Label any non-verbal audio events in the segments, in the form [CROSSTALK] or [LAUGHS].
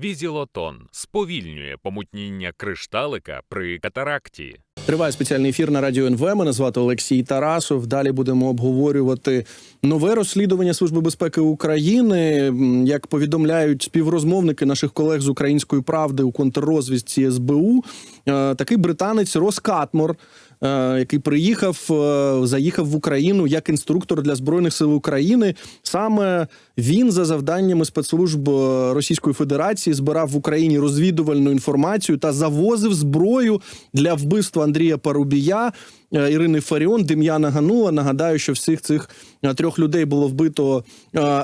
Візілотон сповільнює помутніння кришталика при катаракті. Триває спеціальний ефір на радіо НВ. Мене звати Олексій Тарасов. Далі будемо обговорювати нове розслідування Служби безпеки України. Як повідомляють співрозмовники наших колег з української правди у контррозвідці СБУ, е, такий британець Рос Катмор, е, який приїхав, е, заїхав в Україну як інструктор для збройних сил України. Саме він за завданнями спецслужб е, Російської Федерації збирав в Україні розвідувальну інформацію та завозив зброю для вбивства Андрія Парубія, е, Ірини Фаріон, Дем'яна Ганула. Нагадаю, що всіх цих е, трьох людей було вбито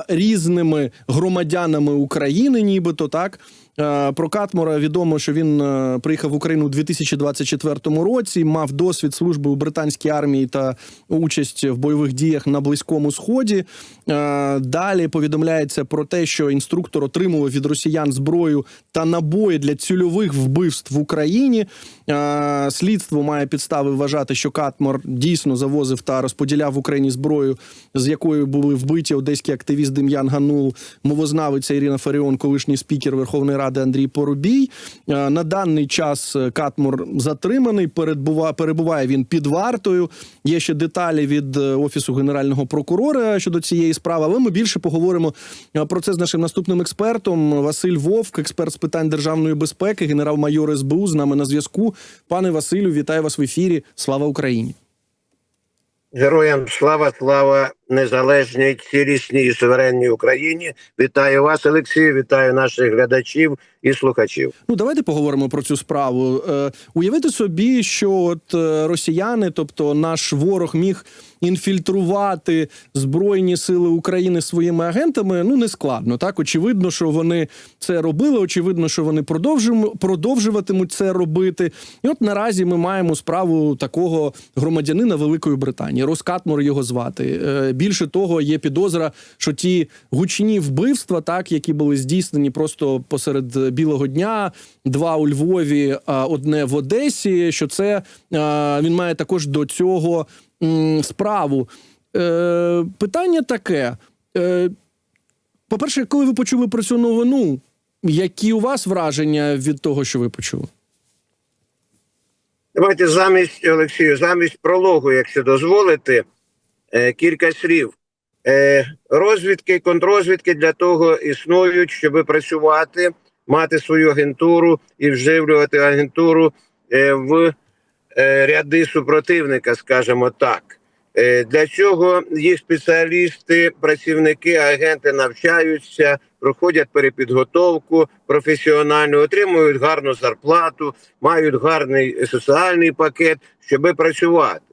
різними громадянами України, нібито так. Про Катмора відомо, що він приїхав в Україну у 2024 році, мав досвід служби у британській армії та участь в бойових діях на Близькому Сході. Далі повідомляється про те, що інструктор отримував від росіян зброю та набої для цільових вбивств в Україні. Слідство має підстави вважати, що Катмор дійсно завозив та розподіляв в Україні зброю, з якою були вбиті одеський активіст Дем'ян Ганул, мовознавиця Ірина Фаріон, колишній спікер Верховної Ради Андрій Поробій. На даний час Катмор затриманий. перебува- Перебуває він під вартою. Є ще деталі від е, офісу генерального прокурора щодо цієї справи. Але ми більше поговоримо е, про це з нашим наступним експертом Василь Вовк, експерт з питань державної безпеки, генерал-майор СБУ з нами на зв'язку. Пане Василю, вітаю вас в ефірі. Слава Україні! Героям слава, слава незалежній, цілісній і суверенній Україні. Вітаю вас, Олексій, вітаю наших глядачів і слухачів. Ну, давайте поговоримо про цю справу. Е, уявити собі, що от е, росіяни, тобто наш ворог, міг інфільтрувати збройні сили України своїми агентами. Ну не складно. Так очевидно, що вони це робили. Очевидно, що вони продовжуватимуть це робити. І от наразі ми маємо справу такого громадянина Великої Британії. Роскатмор його звати. Е, Більше того, є підозра, що ті гучні вбивства, так які були здійснені просто посеред білого дня, два у Львові, а одне в Одесі. Що це е, він має також до цього справу. Е, Питання таке. Е, По-перше, коли ви почули про цю новину, які у вас враження від того, що ви почули? Давайте замість Олексію, замість прологу, якщо дозволите, е, кілька слів. Е, Розвідки, контрозвідки для того існують, щоб працювати, мати свою агентуру і вживлювати агентуру е, в е, ряди супротивника, скажімо так. Е, Для цього їх спеціалісти, працівники, агенти навчаються, проходять перепідготовку професіональну, отримують гарну зарплату, мають гарний соціальний пакет, щоб працювати.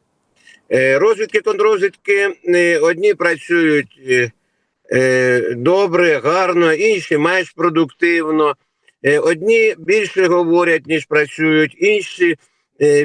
Е, Розвідки, контрозвідки е, одні працюють е, добре, гарно, інші менш продуктивно. Одні більше говорять, ніж працюють, інші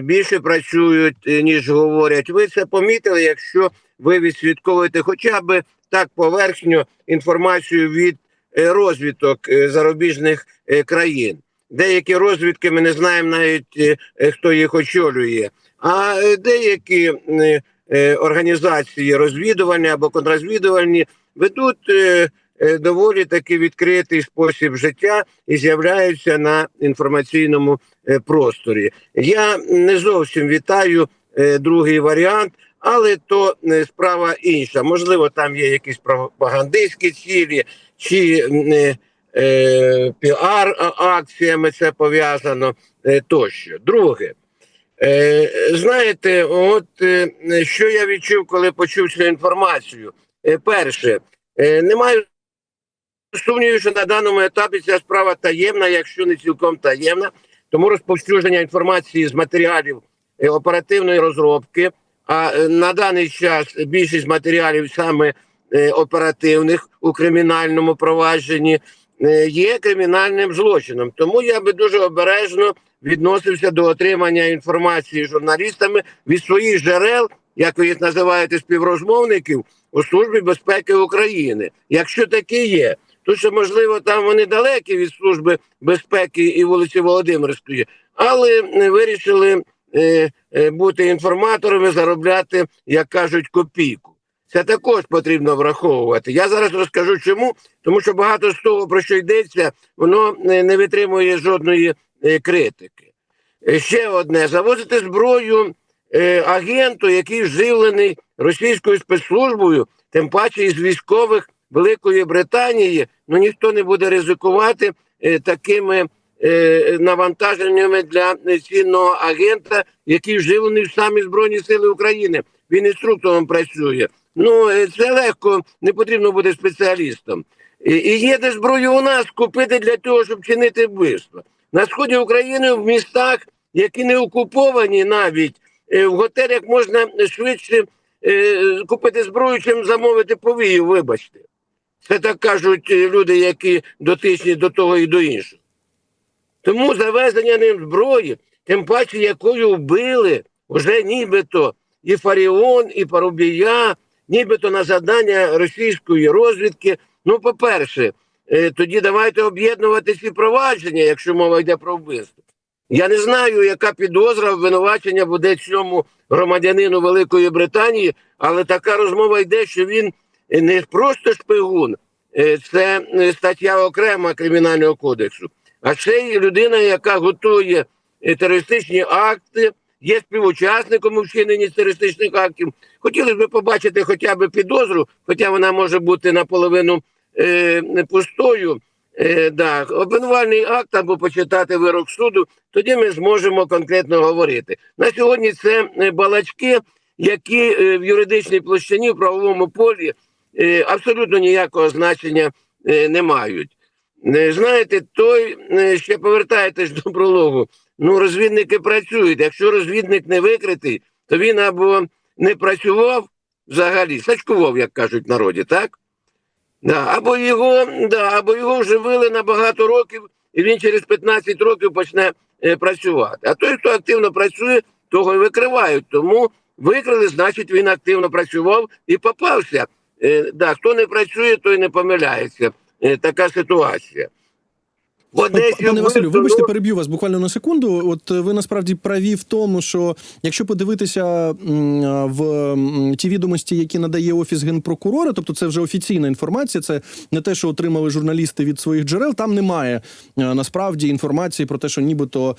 більше працюють, ніж говорять. Ви це помітили, якщо ви відслідковуєте хоча б так поверхню інформацію від розвідок зарубіжних країн. Деякі розвідки ми не знаємо навіть хто їх очолює. А е, деякі е, е, організації розвідувальні або контррозвідувальні ведуть доволі таки відкритий спосіб життя і з'являються на інформаційному просторі. Я не зовсім вітаю другий варіант, але то справа інша. Можливо, там є якісь пропагандистські цілі чи е, піар-акціями це пов'язано е, тощо. Друге. Е, знаєте, от е, що я відчув, коли почув цю інформацію. Е, перше, не маю сумнівів, що на даному етапі ця справа таємна, якщо не цілком таємна, тому розповсюдження інформації з матеріалів оперативної розробки. А на даний час більшість матеріалів саме оперативних у кримінальному провадженні є кримінальним злочином. Тому я би дуже обережно відносився до отримання інформації журналістами від своїх джерел, як ви їх називаєте, співрозмовників у службі безпеки України. Якщо такі є, то що можливо там вони далекі від служби безпеки і вулиці Володимирської, але е, вирішили е, е, бути інформаторами, заробляти, як кажуть, копійку. Це також потрібно враховувати. Я зараз розкажу чому, тому що багато з того, про що йдеться, воно е, не витримує жодної критики. Е, Ще одне: завозити зброю е, агенту, який вживлений російською спецслужбою, тим паче із військових Великої Британії, ну ніхто не буде ризикувати е, такими е, навантаженнями для е, цінного агента, який вживлений в самі Збройні Сили України. Він інструктором працює. Ну е, це легко, не потрібно бути спеціалістом. І є де зброю у нас купити для того, щоб чинити вбивство. На сході України в містах, які не окуповані навіть е, в готелях можна швидше е, купити зброю, чим замовити повію. Вибачте, це так кажуть е, люди, які дотичні до того і до іншого. Тому завезення ним зброї, тим паче, якою вбили вже нібито і Фаріон, і Парубія, нібито на завдання російської розвідки. Ну, по-перше, тоді давайте об'єднувати ці провадження, якщо мова йде про вбивство. Я не знаю, яка підозра обвинувачення буде цьому громадянину Великої Британії, але така розмова йде, що він е, не просто шпигун, е, це е, стаття окрема кримінального кодексу, а ще й людина, яка готує е, терористичні акти, є співучасником у вчиненні терористичних актів. Хотілося б побачити хоча б підозру, хоча вона може бути наполовину е, пустою. Е, да, обвинувальний акт або почитати вирок суду, тоді ми зможемо конкретно говорити. На сьогодні це е, балачки, які е, в юридичній площині в правовому полі е, абсолютно ніякого значення е, не мають. Е, Знаєте, той е, ще повертаєтесь до прологу. Ну, розвідники працюють. Якщо розвідник не викритий, то він або не працював взагалі, сачкував, як кажуть в народі, так? Да, або його, да, або його вживили на багато років, і він через 15 років почне е, працювати. А той, хто активно працює, того і викривають. Тому викрили, значить, він активно працював і попався. Е, да, хто не працює, той не помиляється. Е, така ситуація. Одесі Пане Василю, вибачте, переб'ю вас буквально на секунду. От е, ви насправді праві в тому, що якщо подивитися в ті відомості, які надає офіс генпрокурора, тобто це вже офіційна інформація, це не те, що отримали журналісти від своїх джерел. Там немає насправді інформації про те, що нібито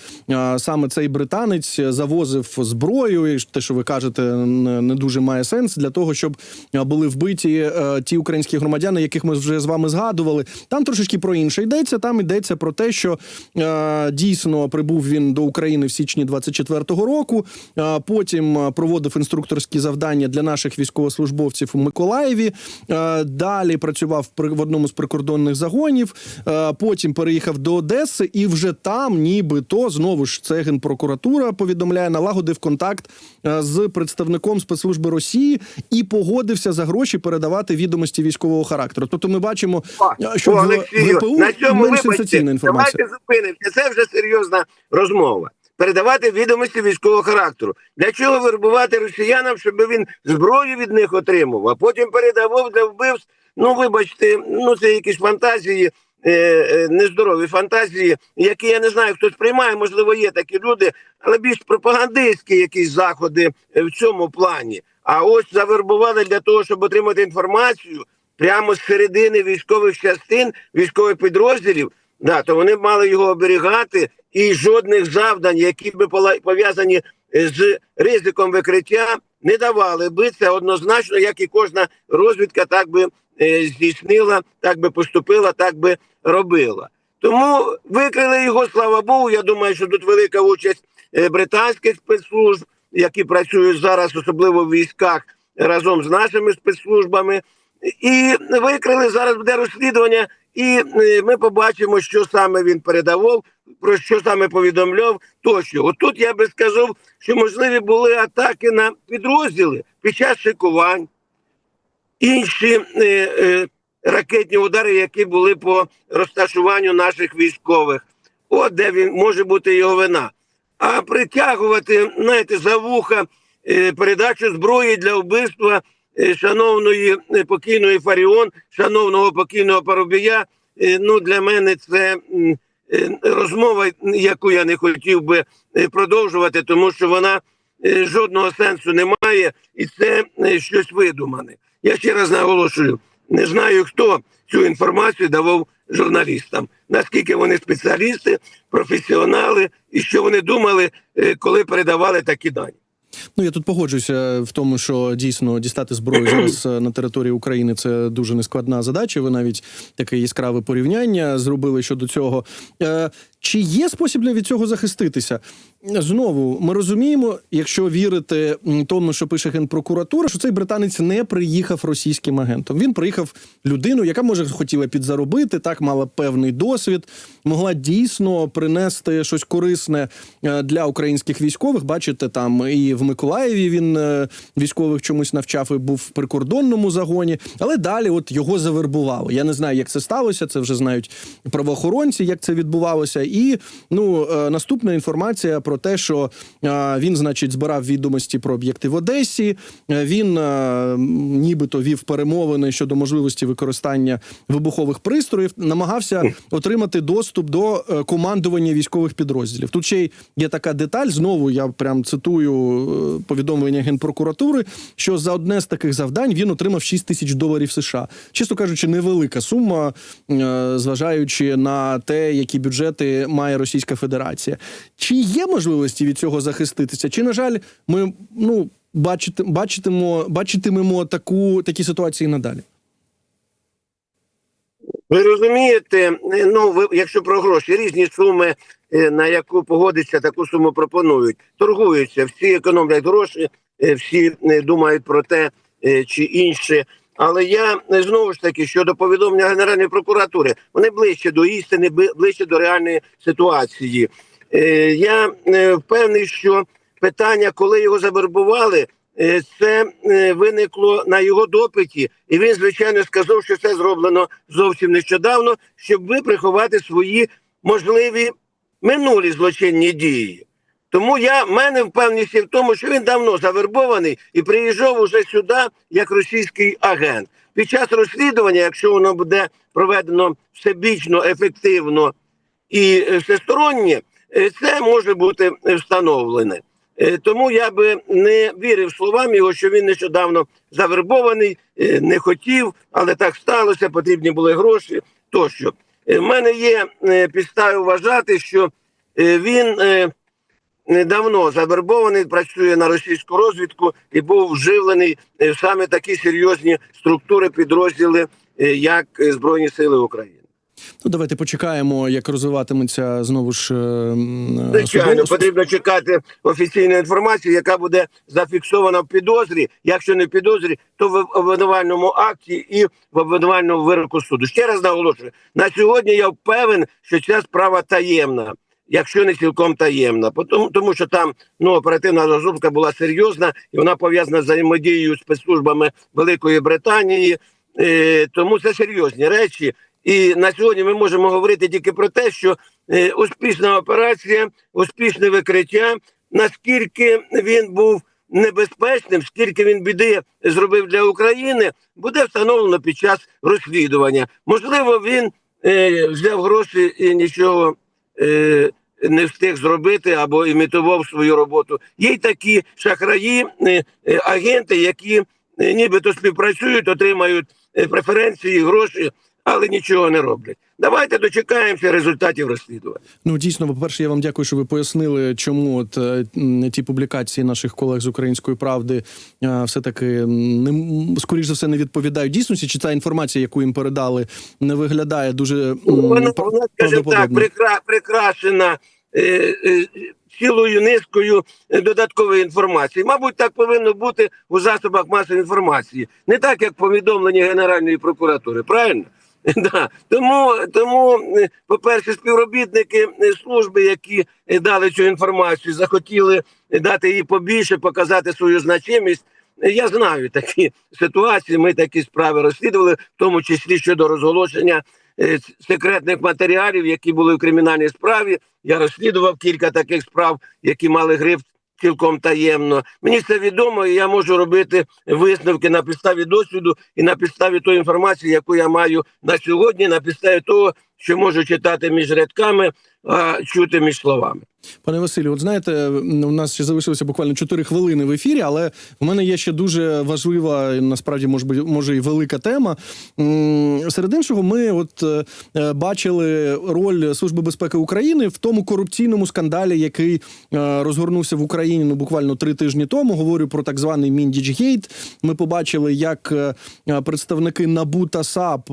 саме цей британець завозив зброю, і те, що ви кажете, не дуже має сенс для того, щоб були вбиті е, ті українські громадяни, яких ми вже з вами згадували. Там трошечки про інше йдеться. Там йдеться про те, що е, дійсно прибув він до України в січні 24-го року. Е, потім е, проводив інструкторські завдання для наших військовослужбовців у Миколаєві. Е, далі працював в одному з прикордонних загонів. Е, потім переїхав до Одеси, і вже там, нібито, знову ж це генпрокуратура повідомляє, налагодив контакт е, з представником спецслужби Росії і погодився за гроші передавати відомості військового характеру. Тобто, ми бачимо, е, що О, в Олексію, ГПУ на цьому менш вибачте, сенсаційна інформація. Давайте зупинимося. Це вже серйозна розмова. Передавати відомості військового характеру. Для чого вербувати росіянам, щоб він зброю від них отримав, а потім передавав для вбивств. Ну, вибачте, ну це якісь фантазії, е, е, нездорові фантазії, які я не знаю, хто сприймає, можливо, є такі люди, але більш пропагандистські якісь заходи е, в цьому плані. А ось завербували для того, щоб отримати інформацію прямо з середини військових частин, військових підрозділів. Да, то вони мали його оберігати, і жодних завдань, які би пов'язані е, з ризиком викриття, не давали би це однозначно, як і кожна розвідка так би е, здійснила, так би поступила, так би робила. Тому викрили його, слава Богу. Я думаю, що тут велика участь е, британських спецслужб, які працюють зараз, особливо в військах, разом з нашими спецслужбами. І викрили зараз буде розслідування, і е, ми побачимо, що саме він передавав, про що саме повідомляв. Тощо, отут я би сказав, що можливі були атаки на підрозділи під час шикувань, інші е, е, ракетні удари, які були по розташуванню наших військових. От де він може бути його вина. А притягувати, знаєте, за вуха е, передачу зброї для вбивства шановної е, покійної Фаріон, шановного покійного Парубія. е, Ну, для мене це е, розмова, яку я не хотів би е, продовжувати, тому що вона е, жодного сенсу не має, і це е, щось видумане. Я ще раз наголошую, не знаю, хто цю інформацію давав журналістам. Наскільки вони спеціалісти, професіонали, і що вони думали, е, коли передавали такі дані. Ну я тут погоджуюся в тому, що дійсно дістати зброю зараз е, на території України це дуже нескладна задача. Ви навіть таке яскраве порівняння зробили щодо цього. Е, чи є спосіб для від цього захиститися? Знову ми розуміємо, якщо вірити тому, що пише генпрокуратура, що цей британець не приїхав російським агентом. Він приїхав людину, яка може хотіла підзаробити, так мала певний досвід, могла дійсно принести щось корисне е, для українських військових. Бачите, там і в Миколаєві він е, військових чомусь навчав і був в прикордонному загоні. Але далі, от його завербували. Я не знаю, як це сталося. Це вже знають правоохоронці, як це відбувалося. І ну е, наступна інформація про те, що е, він, значить, збирав відомості про об'єкти в Одесі. Він нібито вів перемовини щодо можливості використання вибухових пристроїв, намагався отримати доступ до командування військових підрозділів. Тут ще й є така деталь. Знову я прям цитую повідомлення генпрокуратури, що за одне з таких завдань він отримав 6 тисяч доларів США. Чесно кажучи, невелика сума, е, зважаючи на те, які бюджети має Російська Федерація. Чи є можливості від цього захиститися? Чи на жаль, ми ну бачити, бачитимо, бачитимемо таку такі ситуації надалі? Ви розумієте, е, ну ви, якщо про гроші, різні суми, е, на яку погодиться, таку суму пропонують, торгуються, всі економлять гроші, е, всі е, думають про те е, чи інше. Але я е, знову ж таки щодо повідомлення Генеральної прокуратури, вони ближче до істини, ближче до реальної ситуації. Е, Я е, впевнений, що питання, коли його завербували, е, це е, виникло на його допиті, і він, звичайно, сказав, що це зроблено зовсім нещодавно, щоб ви приховати свої можливі минулі злочинні дії. Тому я мене впевненість в тому, що він давно завербований і приїжджав уже сюди як російський агент. Під час розслідування, якщо воно буде проведено всебічно, ефективно і всестороннє, е, це може бути встановлене. Е, Тому я би не вірив словам його, що він нещодавно завербований, е, не хотів, але так сталося, потрібні були гроші тощо. Е, В мене є е, підстави вважати, що е, він недавно завербований, працює на російську розвідку і був вживлений в саме такі серйозні структури, підрозділи, як Збройні Сили України. Ну, давайте почекаємо, як розвиватиметься знову ж е, Звичайно, потрібно чекати офіційної інформації, яка буде зафіксована в підозрі. Якщо не в підозрі, то в обвинувальному акті і в обвинувальному вироку суду. Ще раз наголошую: на сьогодні я впевнений, що ця справа таємна. Якщо не цілком таємна, тому, тому що там ну оперативна розробка була серйозна і вона пов'язана з взаємодією з спецслужбами Великої Британії, е, тому це серйозні речі. І на сьогодні ми можемо говорити тільки про те, що е, успішна операція, успішне викриття, наскільки він був небезпечним, скільки він біди зробив для України, буде встановлено під час розслідування. Можливо, він е, взяв гроші і нічого е, не встиг зробити або імітував свою роботу. Є й такі шахраї, е, е, агенти, які нібито співпрацюють, отримають преференції, гроші, але нічого не роблять. Давайте дочекаємося результатів розслідування. Ну дійсно, по-перше, я вам дякую, що ви пояснили, чому от е, ті публікації наших колег з української правди е, все таки не скоріш за все не відповідають дійсності. Чи ця інформація, яку їм передали, не виглядає дуже Вона, пр- вона скажімо так, прикра, прикрашена е, е, цілою низкою е, додаткової інформації. Мабуть, так повинно бути у засобах масової інформації, не так як повідомлення Генеральної прокуратури. Правильно? [LAUGHS] Да. Тому, тому, е, по-перше, співробітники е, служби, які е, дали цю інформацію, захотіли дати їй побільше, показати свою значимість. Я знаю такі [LAUGHS] ситуації. Ми такі справи розслідували, в тому числі щодо розголошення секретних матеріалів, які були в кримінальній справі. Я розслідував кілька таких справ, які мали гриф цілком таємно. Мені це відомо, і я можу робити висновки на підставі досвіду і на підставі тої інформації, яку я маю на сьогодні, на підставі того, що можу читати між рядками, чути між словами. Пане Василю, от знаєте, у нас ще залишилося буквально 4 хвилини в ефірі, але в мене є ще дуже важлива, насправді, може би, може і велика тема. Серед іншого, ми от е, бачили роль Служби безпеки України в тому корупційному скандалі, який е, розгорнувся в Україні ну буквально три тижні тому. Говорю про так званий Міндічгейт. Ми побачили, як е, представники НАБУ та САП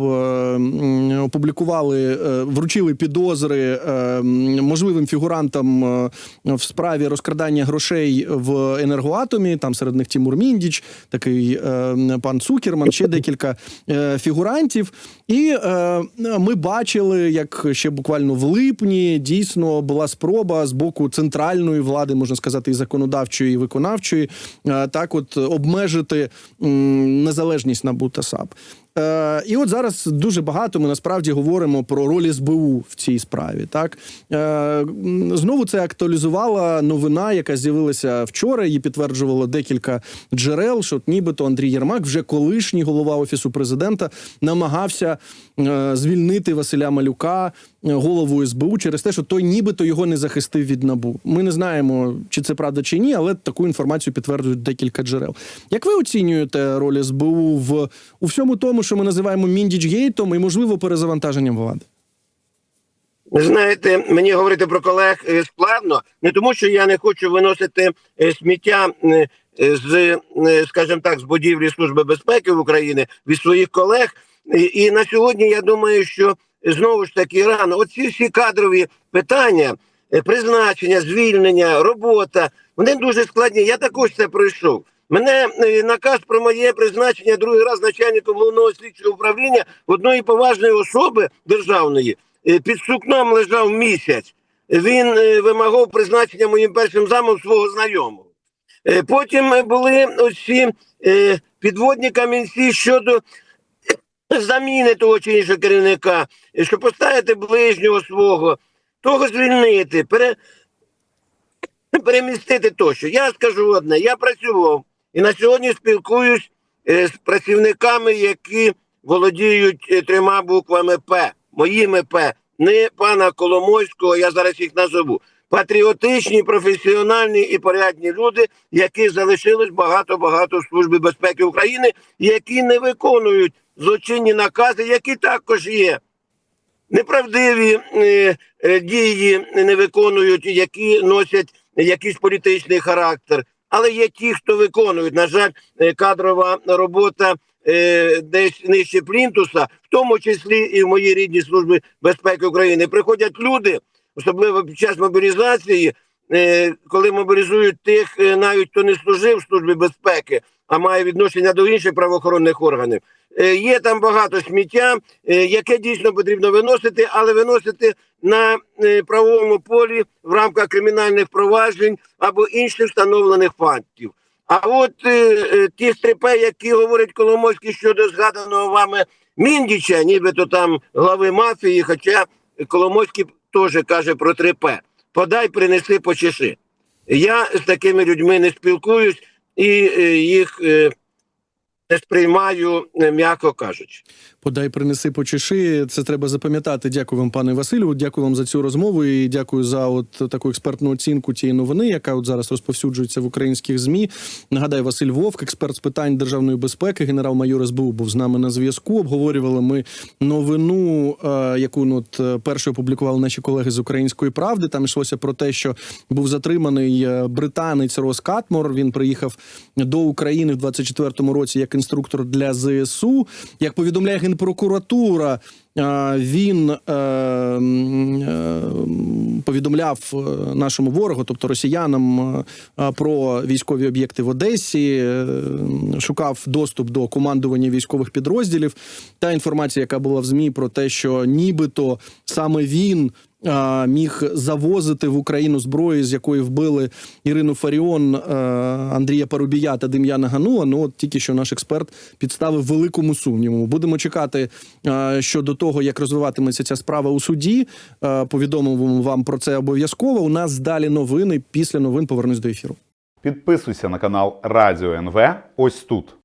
опублікували, вручили підозри можливим фігурантам е, в справі розкрадання грошей в енергоатомі. Там серед них Тімур Міндіч, такий е, пан Цукерман, ще декілька е, фігурантів. І е, ми бачили, як ще буквально в липні дійсно була спроба з боку центральної влади, можна сказати, і законодавчої, і виконавчої, так от обмежити незалежність НАБУ та САП. Е, і от зараз дуже багато ми насправді говоримо про роль СБУ в цій справі. Так е, знову це актуалізувала новина, яка з'явилася вчора. Її підтверджувало декілька джерел. Що нібито Андрій Єрмак, вже колишній голова офісу президента, намагався е, звільнити Василя Малюка, голову СБУ, через те, що той нібито його не захистив від набу. Ми не знаємо, чи це правда чи ні, але таку інформацію підтверджують декілька джерел. Як ви оцінюєте роль СБУ в у всьому тому, що ми називаємо міндічгейтом і можливо перезавантаженням влади? Знаєте, мені говорити про колег е, складно, не тому, що я не хочу виносити е, сміття е, з, скажімо так, з будівлі Служби безпеки України від своїх колег. І на сьогодні я думаю, що знову ж таки рано оці всі кадрові питання, е, призначення, звільнення, робота, вони дуже складні. Я також це пройшов. Мене е, наказ про моє призначення другий раз начальником головного слідчого управління одної поважної особи державної е, під сукном лежав місяць. Він вимагав призначення моїм першим замом свого знайомого. Потім були оці підводні камінці щодо заміни того чи іншого керівника, щоб поставити ближнього свого, того звільнити, пере, перемістити тощо. Я скажу одне: я працював і на сьогодні спілкуюсь е, з працівниками, які володіють е, трьома буквами П, моїми П, не пана Коломойського, я зараз їх назову. Патріотичні, професіональні і порядні люди, які залишились багато-багато в Службі безпеки України, які не виконують злочинні накази, які також є неправдиві е, е, дії не виконують, які носять якийсь політичний характер. Але є ті, хто виконують. На жаль, е, кадрова робота е, десь нижче плінтуса, в тому числі і в моїй рідній службі безпеки України. Приходять люди, особливо під час мобілізації, е, коли мобілізують тих, е, навіть хто не служив в службі безпеки, а має відношення до інших правоохоронних органів. Е, Є там багато сміття, е, яке дійсно потрібно виносити, але виносити на е, правовому полі в рамках кримінальних проваджень або інших встановлених фактів. А от ті стрипи, які говорять Коломойський щодо згаданого вами Міндіча, нібито там глави мафії, хоча Коломойський теж каже про 3П. Подай, принеси, почеши. Я з такими людьми не спілкуюсь і е, їх е, не сприймаю, е, м'яко кажучи. Подай, принеси, почеши. Це треба запам'ятати. Дякую вам, пане Василю. Дякую вам за цю розмову і дякую за от таку експертну оцінку тієї новини, яка от зараз розповсюджується в українських змі. Нагадаю, Василь Вовк, експерт з питань державної безпеки, генерал-майор СБУ, був з нами на зв'язку. Обговорювали ми новину, е, яку ну, от е, першою опублікували наші колеги з української правди. Там йшлося про те, що був затриманий британець Рос Катмор. Він приїхав до України в 24-му році як інструктор для ЗСУ. Як повідомляє генпрокуратура, він е, е, повідомляв е, нашому ворогу, тобто росіянам, про військові об'єкти в Одесі, шукав доступ до командування військових підрозділів. Та інформація, яка була в змі про те, що нібито саме він. Міг завозити в Україну зброю, з якої вбили Ірину Фаріон, Андрія Парубія та Дем'яна Ганула. Ну от тільки що наш експерт підставив великому сумніву. Будемо чекати щодо того, як розвиватиметься ця справа у суді. Е, Повідомимо вам про це обов'язково. У нас далі новини. Після новин повернусь до ефіру. Підписуйся на канал Радіо НВ ось тут.